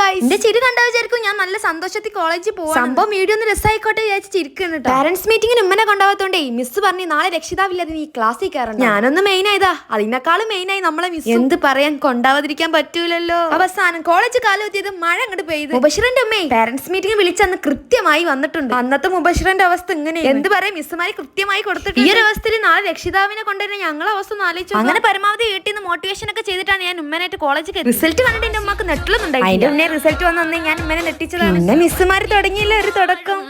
Guys എന്റെ ചിരി കണ്ടാ വിചാരിക്കും ഞാൻ നല്ല സന്തോഷത്തിൽ കോളേജിൽ പോകും സംഭവം വീഡിയോ ഒന്ന് രസമായിക്കോട്ടെ വിചാരിച്ച് ചിരിക്കുന്നു പാരന്റ്സ് മീറ്റിംഗിന് ഉമ്മനെ കൊണ്ടാവാത്തോണ്ടേ മിസ് പറഞ്ഞു നാളെ രക്ഷിതാവില്ലാതെ നീ ക്ലാസ്സിൽ കയറണം ഞാനൊന്ന് മെയിൻ ആയതാ. അതിനേക്കാളും മെയിൻ ആയി നമ്മളെ മിസ് എന്ത് പറയാൻ കൊണ്ടാവാതിരിക്കാൻ പറ്റൂലല്ലോ. അവസാനം കോളേജ് കാലം എത്തിയത് മഴ അങ്ങോട്ട് പെയ്ത്. മുബഷിറിന്റെ ഉമ്മേ പാരന്റ്സ് മീറ്റിംഗ് വിളിച്ചന്ന് കൃത്യമായി വന്നിട്ടുണ്ട്. അന്നത്തെ മുബഷിറിന്റെ അവസ്ഥ ഇങ്ങനെ എന്ത് പറയാം? മിസ്സുമാര് കൃത്യമായി കൊടുത്തിട്ട് ഈ ഒരു അവസ്ഥയിൽ നാളെ രക്ഷിതാവിനെ കൊണ്ടുവരുന്ന ഞങ്ങളെ അവസ്ഥ ഒന്ന് ആലോചിച്ചു അങ്ങനെ പരമാവധി വീട്ടിൽ നിന്ന് മോട്ടിവേഷൻ ഒക്കെ ചെയ്തിട്ടാണ് ഞാൻ ഉമ്മനായിട്ട് കോളേജ് റിസൾട്ട് കണ്ടിട്ട് എന്റെ ഉമ്മക്ക് നെട്ടിലൊന്നുണ്ടായി അതിന്റെ റിസൾട്ട് വന്നു ഞാൻ ഇമ്മനെ നെട്ടിച്ചതാണ് പിന്നെ മിസ്സുമാര് തുടങ്ങിയില്ല? ഒരു തുടക്കം.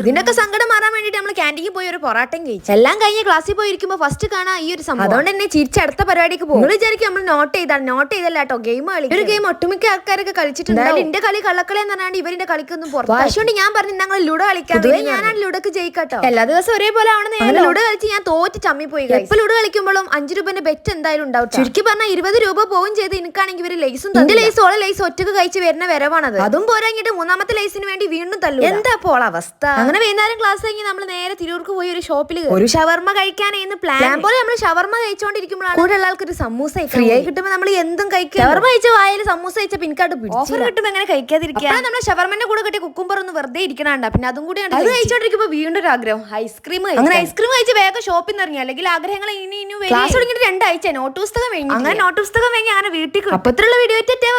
ഇതിനൊക്കെ സങ്കടം മാറാൻ വേണ്ടിട്ട് നമ്മൾ ക്യാന്റീനിൽ പോയി ഒരു പൊറാട്ടം കഴിച്ചു. എല്ലാം കഴിഞ്ഞ് ക്ലാസ്സിൽ പോയി ഇരിക്കുമ്പോൾ ഫസ്റ്റ് കാണാൻ ഈ ഒരു സംഭവം. അതുകൊണ്ട് തന്നെ ചിരിച്ച അടുത്ത പരിപാടിക്ക് പോകും. നിങ്ങൾ വിചാരിക്കും നമ്മൾ നോട്ട് ചെയ്താണ്. നോട്ട് ചെയ്തല്ല കേട്ടോ ഗെയിം കളി ഒരു ഗെയിം ഒട്ടുമിക്ക ആൾക്കാരൊക്കെ കളിച്ചിട്ടുണ്ട് എന്റെ കളി കള്ളക്കളി എന്ന് പറഞ്ഞാൽ ഇവരിന്റെ കളിക്കൊന്നും പുറത്തു അതുകൊണ്ട് ഞാൻ പറഞ്ഞു ഞങ്ങൾ ലുഡോ കളിക്കാൻ ഞാനാണ് ലുഡോക്ക് ജയിക്കട്ടോ. എല്ലാ ദിവസവും ഒരേപോലെ ആവണമെന്ന് ഞാൻ ലുഡോ കളിച്ച് ഞാൻ തോറ്റ് ചമ്മി പോയി ഇപ്പൊ ലുഡോ കളിക്കുമ്പോഴും അഞ്ചു രൂപന്റെ ബെറ്റ് എന്തായാലും ഉണ്ടാവും ചുരുക്കി പറഞ്ഞാൽ ഇരുപത് രൂപ പോകും ചെയ്ത് എനിക്കാണെങ്കിൽ ഇവർ ലൈസും എന്റെ ലൈസ് ഓളെ ലൈസ് ഒറ്റയ്ക്ക് കഴിച്ച് വരുന്ന വരവാണത്. അതും പോരാങ്ങിട്ട് മൂന്നാമത്തെ ലൈസിന് വേണ്ടി വീണ്ടും തല്ലു എന്താ അപ്പോൾ അവസ്ഥ. അങ്ങനെ വൈകുന്നേരം ക്ലാസ് കഴിഞ്ഞ് നമ്മൾ നേരെ തിരൂർക്ക് പോയി ഒരു ഷോപ്പിൽ ഒരു ഷവർമ്മ കഴിക്കാനായിരുന്നു പ്ലാൻ പോലെ നമ്മൾ ഷവർമ്മ കഴിച്ചോണ്ടിരിക്കുമ്പോഴാണ് കൂടെ ആൾക്ക് ഒരു സമൂസ ഫ്രീ ആയി കിട്ടുമ്പോൾ നമ്മൾ എന്തും കഴിക്കും ഷവർമ്മ കഴിച്ച വായിൽ സമൂസ കഴിച്ച പിൻകാട്ട് ഓഫർ കിട്ടുമ്പോൾ എങ്ങനെ കഴിക്കാതിരിക്കുക നമ്മൾ ഷവർമ്മന്റെ കൂടെ കിട്ടിയ കുക്കുംബർ ഒന്ന് വെറുതെ ഇരിക്കണണ്ട. പിന്നെ അതും കൂടി അത് കഴിച്ചോണ്ടിരിക്കുമ്പോൾ വീണ്ടും ഒരു ആഗ്രഹം. ഐസ്ക്രീം അങ്ങനെ ഐസ്ക്രീം കഴിച്ച് വേഗം ഷോപ്പിൽ നിന്ന് ഇറങ്ങി. അല്ലെങ്കിൽ ആഗ്രഹങ്ങൾ ഇനി ഇനി ക്ലാസ് തുടങ്ങിയിട്ട് രണ്ടാഴ്ച നോട്ട് പുസ്തകം വേണ്ടി അങ്ങനെ നോട്ട് പുസ്തകം വേണ്ടി അങ്ങനെ വീട്ടിൽ അപ്പത്തുള്ള വീഡിയോ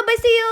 ബൈ സി യു